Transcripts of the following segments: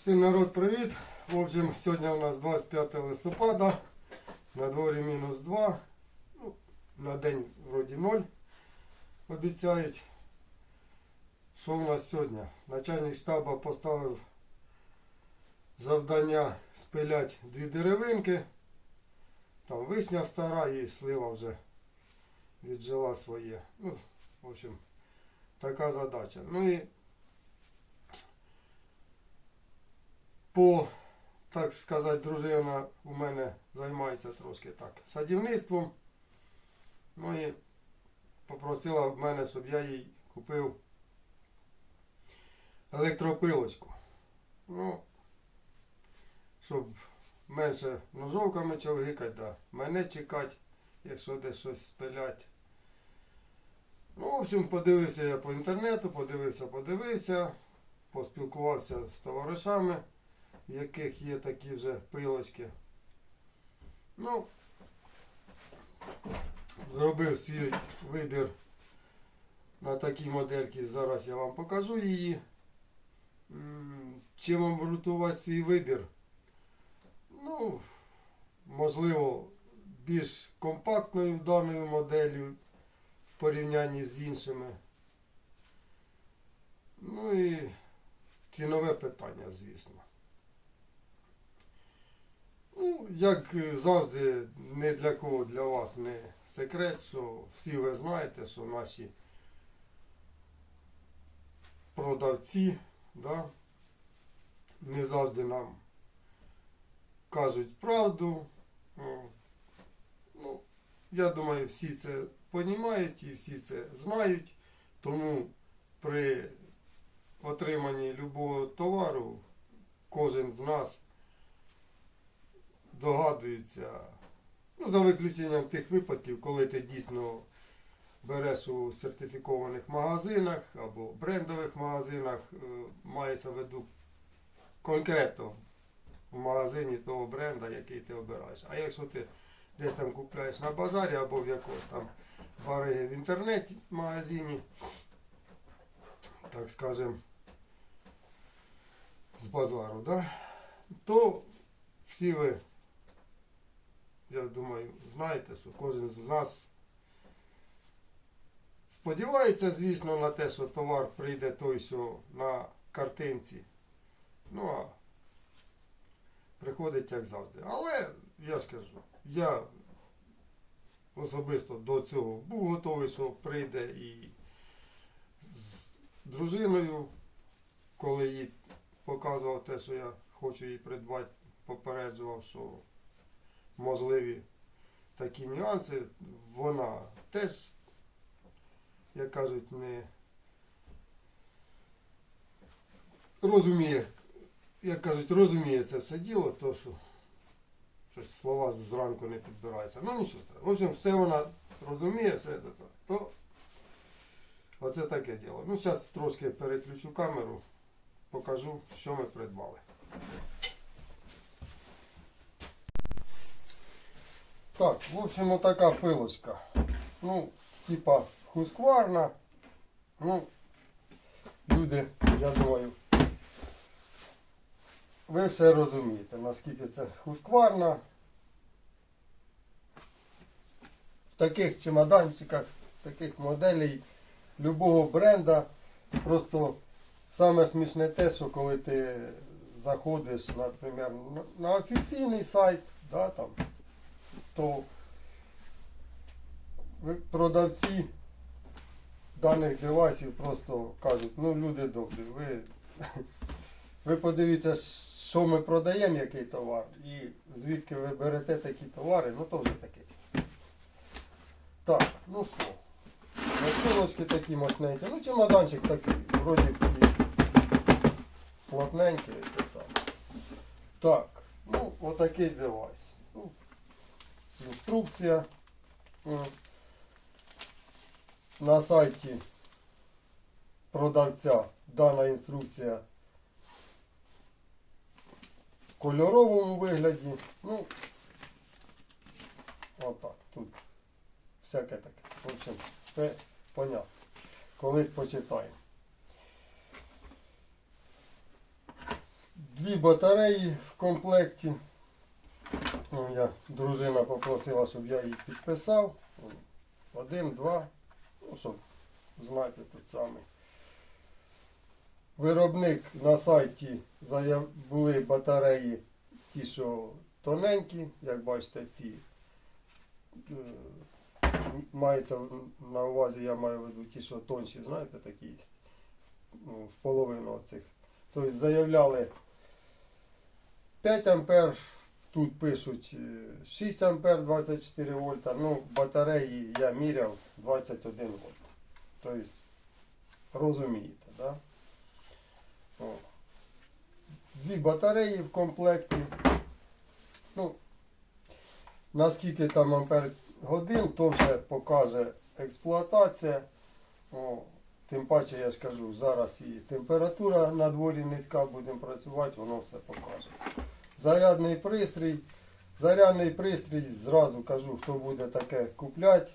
Всім народ привіт! В общем, сьогодні у нас 25 листопада, на дворі мінус 2, ну, на день вроді 0 обіцяють. Що у нас сьогодні? Начальник штабу поставив завдання спиляти дві деревинки. Там вишня стара і слива вже віджила своє. Ну, в общем, така задача. Ну і по, так сказати, дружина у мене займається трошки так садівництвом. Ну і попросила в мене, щоб я їй купив електропилочку. Ну, щоб менше ножовками човгикати, да. мене чекати, якщо десь щось спилять. Ну, в общем, подивився я по інтернету, подивився, подивився, поспілкувався з товаришами в яких є такі вже пилочки. Ну, зробив свій вибір на такій модельці. Зараз я вам покажу її. Чим обґрунтувати свій вибір? Ну, можливо, більш компактною даною моделлю в порівнянні з іншими. Ну і цінове питання, звісно. Ну, як завжди, не для кого для вас не секрет, що всі ви знаєте, що наші продавці да, не завжди нам кажуть правду. Ну, я думаю, всі це розуміють і всі це знають. Тому при отриманні любого товару кожен з нас догадуються, ну, за виключенням тих випадків, коли ти дійсно береш у сертифікованих магазинах або брендових магазинах, е, мається в виду конкретно в магазині того бренда, який ти обираєш. А якщо ти десь там купляєш на базарі або в якогось там бариги в інтернеті магазині, так скажем, з базару, да? то всі ви я думаю, знаєте, що кожен з нас сподівається, звісно, на те, що товар прийде той, що на картинці. Ну а приходить як завжди. Але я ж кажу, я особисто до цього був готовий, що прийде і з дружиною, коли їй показував те, що я хочу їй придбати, попереджував, що можливі такі нюанси, вона теж, як кажуть, не розуміє, як кажуть, розуміє це все діло, то що щось слова зранку не підбираються. Ну нічого. В общем, все вона розуміє, все це. То оце таке діло. Ну, зараз трошки переключу камеру, покажу, що ми придбали. Так, в общем, вот такая пилочка. Ну, типа хускварна. Ну, люди, я думаю, ви все розумієте, наскільки це хускварна. В таких чемоданчиках, таких моделей любого бренда. Просто саме смішне те, що коли ти заходиш, наприклад, на- офіційний сайт, да, там, то продавці даних девайсів просто кажуть, ну люди добрі, ви, ви подивіться, що ми продаємо, який товар, і звідки ви берете такі товари, ну то вже таке. Так, ну що, Носилочки такі мощненькі, ну чемоданчик такий, вроді і плотненький. Так, ну отакий девайс. Інструкція. На сайті продавця дана інструкція в кольоровому вигляді. Ну, отак. Тут всяке таке. В общем, все понятно. Колись почитаємо. Дві батареї в комплекті. Я, дружина попросила, щоб я їх підписав. Один, два. Ну, щоб знати тут саме. Виробник на сайті були батареї ті, що тоненькі, як бачите, ці. е, Мається на увазі, я маю в виду ті, що тонші, знаєте, такі є. Ну, в половину оцих. Тобто заявляли 5 ампер, тут пишуть е, 6 ампер 24 вольта. Ну, батареї я міряв 21 вольт. Тобто, розумієте, да? О. Дві батареї в комплекті. Ну, наскільки там ампер годин, то вже покаже експлуатація. О, тим паче, я ж кажу, зараз і температура на дворі низька, будемо працювати, воно все покаже. Зарядний пристрій. Зарядний пристрій, зразу кажу, хто буде таке купляти.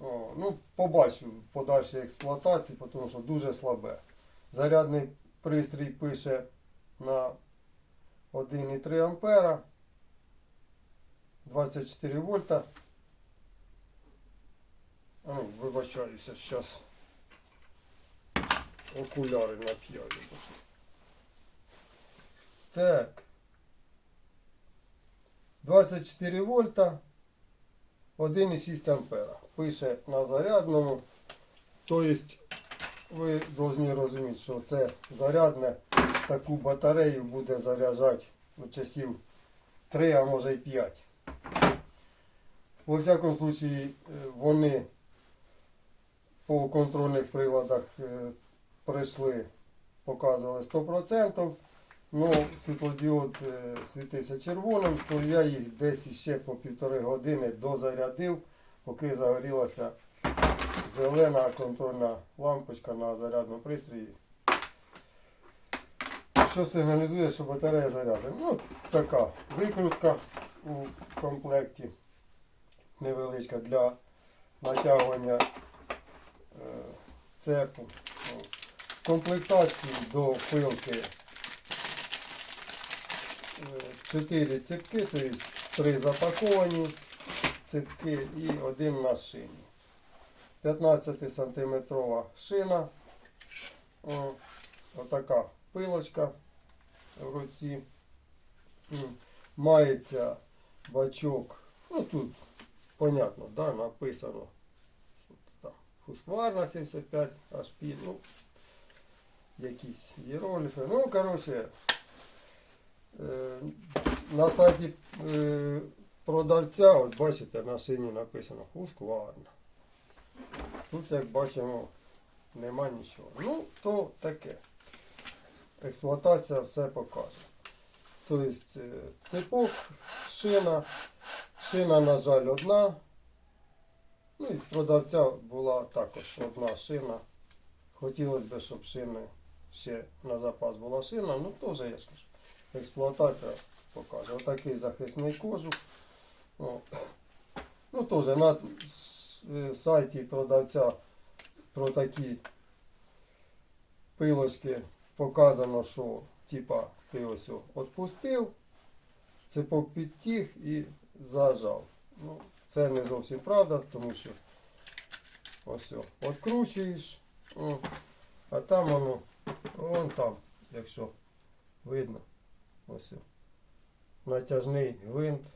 О, ну, побачу подальшій експлуатації, тому що дуже слабе. Зарядний пристрій пише на 1,3 ампера. 24 вольта. Ну, вибачаюся, зараз окуляри щось. Так. 24 вольта. 1,6 ампера. Пише на зарядному. Тобто ви повинні розуміти, що це зарядне таку батарею буде заряджати ну, часів 3, а може й 5. Во всякому случаї, е, вони по контрольних приладах е, прийшли, показували 100%. Ну, світлодіод е, світився червоним, то я їх десь іще по півтори години дозарядив, поки загорілася зелена контрольна лампочка на зарядному пристрої. Що сигналізує, що батарея заряджена. Ну, така викрутка у комплекті невеличка для натягування е, цепу. В комплектації до пилки 4 цепки, тобто 3 запаковані цепки і один на шині. 15 сантиметрова шина. Отака пилочка в руці. Мається бачок. Ну тут, понятно, да, написано. Husqvarna 75 HP, ну, якісь іерогліфи. Ну, коротше, на сайті е, продавця, от бачите, на шині написано Husqvarna. Тут, як бачимо, нема нічого. Ну, то таке. Експлуатація все покаже. Тобто е, цепок, шина, шина, на жаль, одна. Ну і продавця була також одна шина. Хотілося б, щоб шини ще на запас була шина, ну теж я ж кажу. Експлуатація покаже. Отакий захисний кожух. О. Ну теж на е, сайті продавця про такі пилочки показано, що типа ти ось відпустив, цепок підтіг і зажав. Ну, це не зовсім правда, тому що ось відкручуєш, а там воно, вон там, якщо видно, ось натяжний гвинт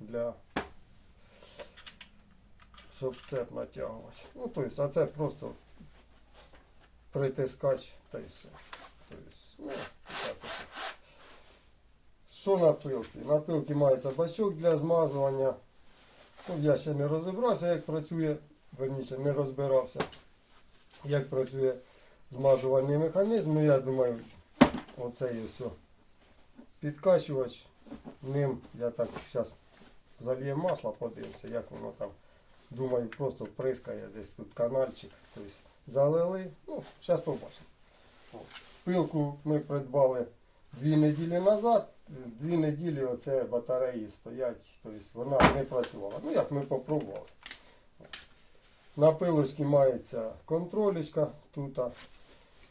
для щоб цеп натягувати. Ну, тобто, а це просто притискач та й все. Тобто, ну. Що на пилки? На пилки мається бачок для змазування. Ну, я ще не розібрався, як працює, верніше не розбирався, як працює змазувальний механізм. Ну, я думаю, оцей о підкачувач. Ним я так зараз зальє масло, подивимося, як воно там. Думаю, просто прискає десь тут канальчик. Тобто залили. Ну, зараз побачимо. Пилку ми придбали дві неділі назад. Дві неділі оце батареї стоять, тобто вона не працювала. Ну як ми попробували. На пилочці мається контролечка тут.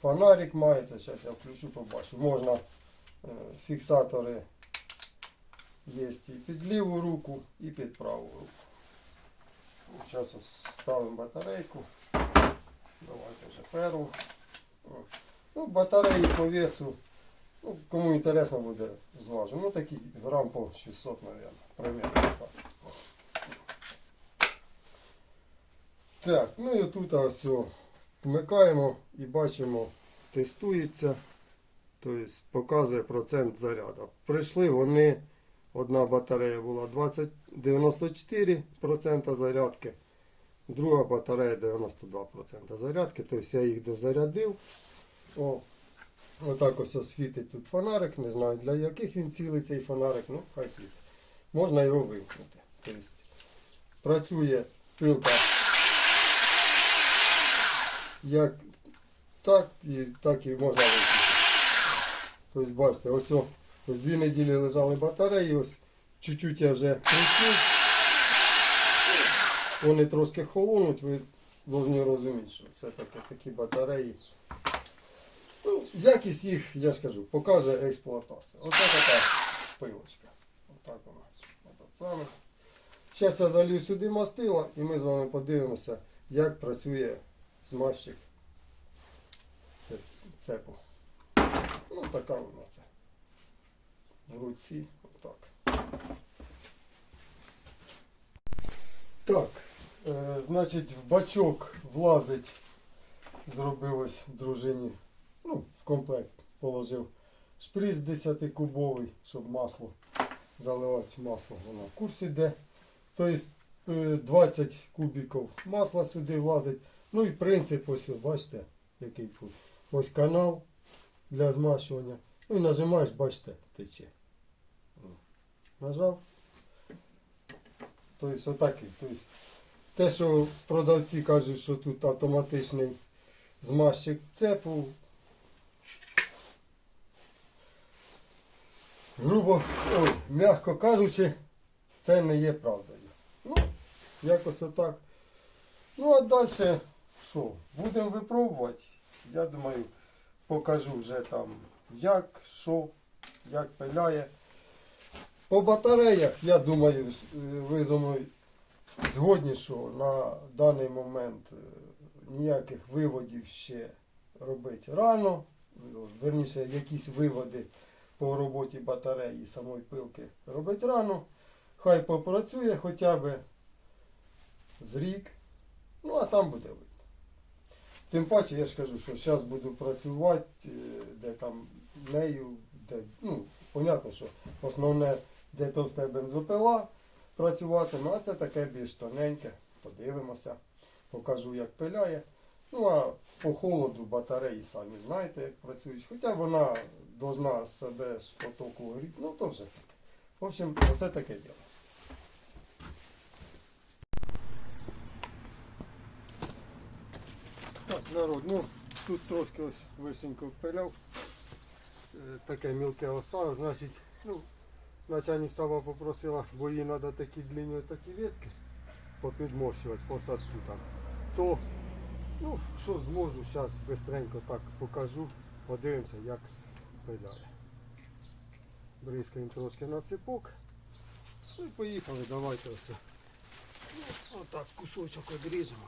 Фонарик мається, зараз я включу, побачу. Можна е, фіксатори є і під ліву руку, і під праву руку. Зараз ставимо батарейку. Давайте вже перву. Ну, батареї по весу. Ну, кому інтересно буде, зважу. Ну такі грам по 600, мабуть. Примерно так. Ну і тут ось вмикаємо і бачимо, тестується, тобто показує процент заряду. Прийшли вони, одна батарея була 20, 94% зарядки, друга батарея 92% зарядки, тобто я їх дозарядив. О, отак ось освітить тут фонарик, не знаю для яких він цілий цей фонарик, ну хай світить. Можна його вимкнути. Тобто працює пилка як так і так і можна вимкнути. Тобто бачите, ось, ось дві неділі лежали батареї, ось чуть-чуть я вже прийшов. Вони трошки холонуть, ви повинні розуміти, що все-таки такі батареї. Ну, якість їх, я ж кажу, покаже експлуатація. Оце така пилочка. Отак вона. Зараз я залью сюди мастила і ми з вами подивимося, як працює змащик цепу. Ну, така вона це. В руці. Отак. Так, е, значить, в бачок влазить, зробив ось дружині, ну, в комплект положив шприц 10-кубовий, щоб масло заливати масло, воно в курсі йде. Тобто е, 20 кубиків масла сюди влазить. Ну і принцип ось, бачите, який тут. Ось канал для змащування. Ну і нажимаєш, бачите, тече. Нажав. Тобто отакий. Тобто, те, що продавці кажуть, що тут автоматичний змащик цепу. Грубо, ой, м'яко кажучи, це не є правдою. Ну, якось отак. Ну а далі що? Будемо випробувати. Я думаю, покажу вже там як, що, як пиляє. По батареях, я думаю, е, ви зі мною згодні, що на даний момент е, ніяких виводів ще робити рано. Верніше, якісь виводи по роботі батареї самої пилки робити рано. Хай попрацює хоча б з рік. Ну, а там буде видно. Тим паче, я ж кажу, що зараз буду працювати, е, де там нею, де, ну, понятно, що основне, де товста бензопила працюватиме, а це таке більш тоненьке. Подивимося, покажу, як пиляє. Ну а по холоду батареї самі знаєте, як працюють. Хоча вона должна себе з потоку горіти, ну то вже таке. В общем, оце таке діло. Народ, ну тут трошки ось вишенько впиляв. Е, Таке мілке оставив, значить, ну, начальник става попросила, бо їй треба такі длинні такі ветки попідмощувати посадку там. То, ну, що зможу, зараз швидко так покажу, подивимося, як пиляє. Бризкаємо трошки на ципок. Ну і поїхали, давайте ось. Ну, отак кусочок одріжемо.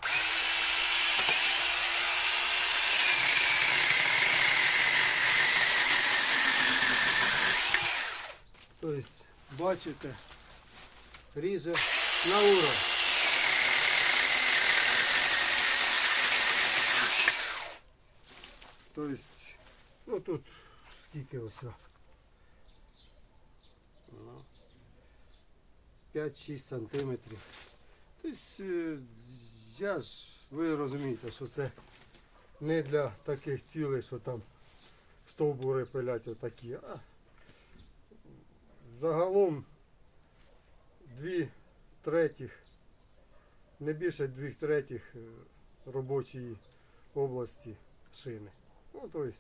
Тобто, бачите, ріже на ура. Тобто, ну тут скільки ось. Ну, 5-6 сантиметрів. Тобто, е, я ж, ви розумієте, що це не для таких цілей, що там стовбури пилять отакі, а загалом дві третіх, не більше двох третіх е, робочої області шини. Ну, тобто,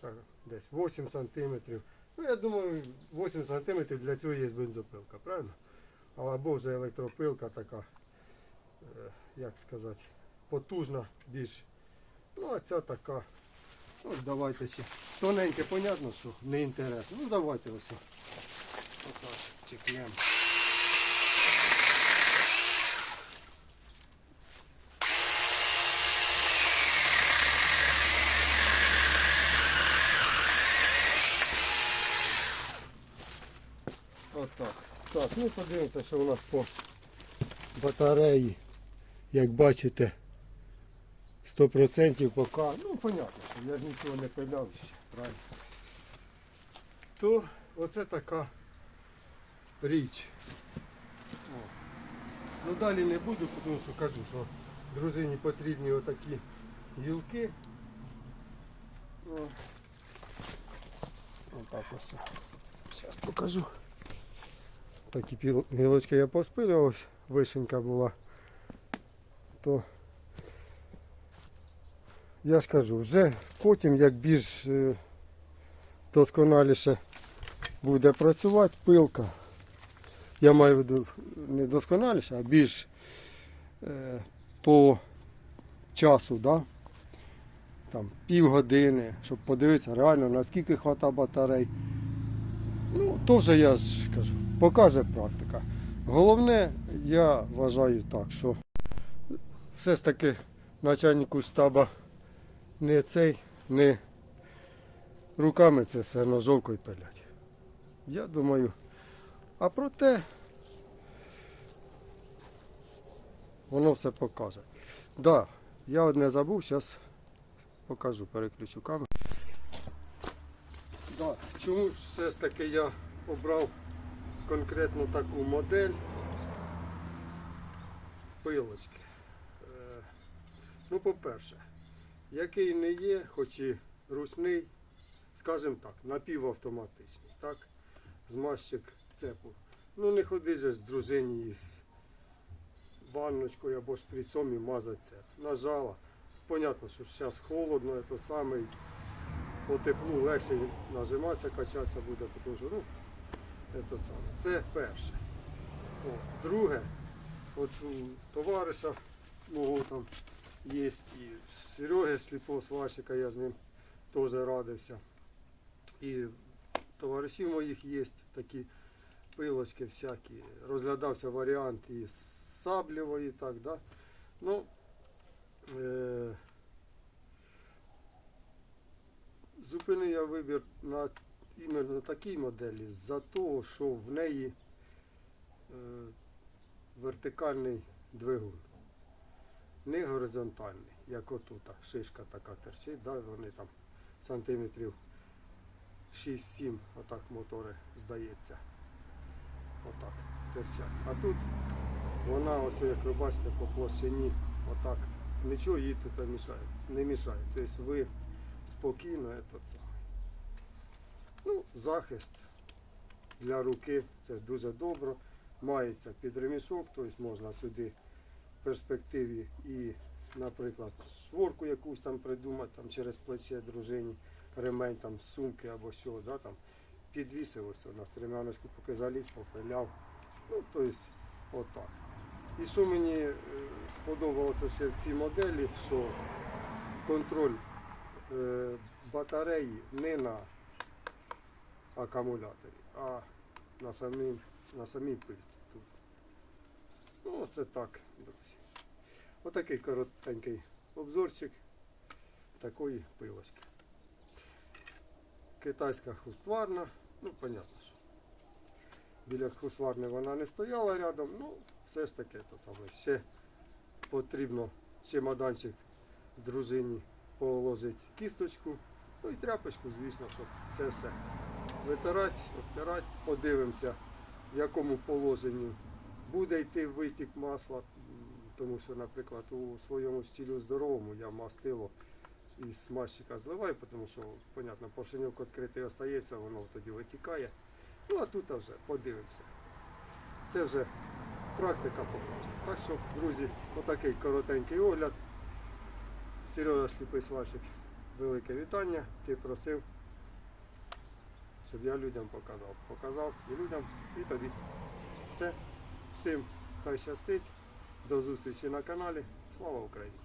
так, десь 8 сантиметрів. Ну, я думаю, 8 сантиметрів для цього є бензопилка, правильно? Або вже електропилка така, е, як сказати, потужна, більш Ну, а ця така. Ось давайте ще. Тоненьке, понятно, що не інтересно. Ну давайте ось. Отак, чекнемо. Отак. Так, ну подивимося, що у нас по батареї. Як бачите, 100% поки, ну понятно, що я ж нічого не пиляв ще, правильно. То оце така річ. О. Ну далі не буду, тому що кажу, що дружині потрібні отакі гілки. Отак ось. Зараз покажу. Такі гілочки я поспилював, вишенька була. То я ж кажу, вже потім, як більш е, досконаліше буде працювати пилка, я маю в виду не досконаліше, а більш е, по часу, да? там півгодини, щоб подивитися реально наскільки хвата батарей. Ну, то вже я ж кажу, покаже практика. Головне, я вважаю так, що все ж таки начальнику штаба не цей, не руками це все ножовкою пилять. Я думаю. А проте воно все покаже. Да, я одне забув, зараз покажу, переключу камеру. Да, чому ж все ж таки я обрав конкретно таку модель пилочки? Е, Ну, по-перше, який не є, хоч і ручний, скажімо так, напівавтоматичний, так? Змазчик цепу. Ну не ходи же з дружині із ванночкою або шприцом і мазати цеп. Нажала. Понятно, що зараз холодно, це саме по теплу легше нажиматися, качатися буде, тому що ну, це, саме. це перше. О, друге, от у товариша мого там є і Сереги сліпого сварщика, я з ним теж радився. І товаришів моїх є такі пилочки всякі. Розглядався варіант і саблєвої, так, да? Ну, е- зупинив я вибір на іменно такій моделі за того, що в неї е, вертикальний двигун. Не горизонтальний, як отут. Шишка така терчить, да, вони там сантиметрів 6-7, отак мотори здається. Отак терчать. А тут вона, ось як ви бачите, по площині, отак. Нічого їй тут мішає. Не мішає. Тобто ви спокійно це саме. Ну, захист для руки це дуже добре. Мається під ремішок, тобто можна сюди перспективі і, наприклад, шворку якусь там придумати там, через плече дружині, ремень там сумки або що, да, там, підвісив ось на стремяночку, поки заліз, пофиляв. Ну, тобто, отак. І що мені е, сподобалося ще в цій моделі, що контроль е, батареї не на акумуляторі, а на самій, на самій пильці. Ну, це так, друзі. Отакий коротенький обзорчик такої пилочки. Китайська хустварна, ну, понятно, що. Біля хустварни вона не стояла рядом, ну, все ж таки то саме. Ще потрібно чемоданчик дружині положити кісточку, ну і тряпочку, звісно, щоб це все витирати, обтирати, подивимося, в якому положенні буде йти витік масла. Тому що, наприклад, у своєму стілю здоровому я мастило із смазчика зливаю, тому що, понятно, поршеньок відкритий остається, воно тоді витікає. Ну а тут вже подивимося. Це вже практика покаже. Так що, друзі, отакий коротенький огляд. Серега сліпий сварщик, велике вітання. Ти просив, щоб я людям показав. Показав і людям, і тобі. Все. Всім хай щастить. До зустрічі на каналі. Слава Україні!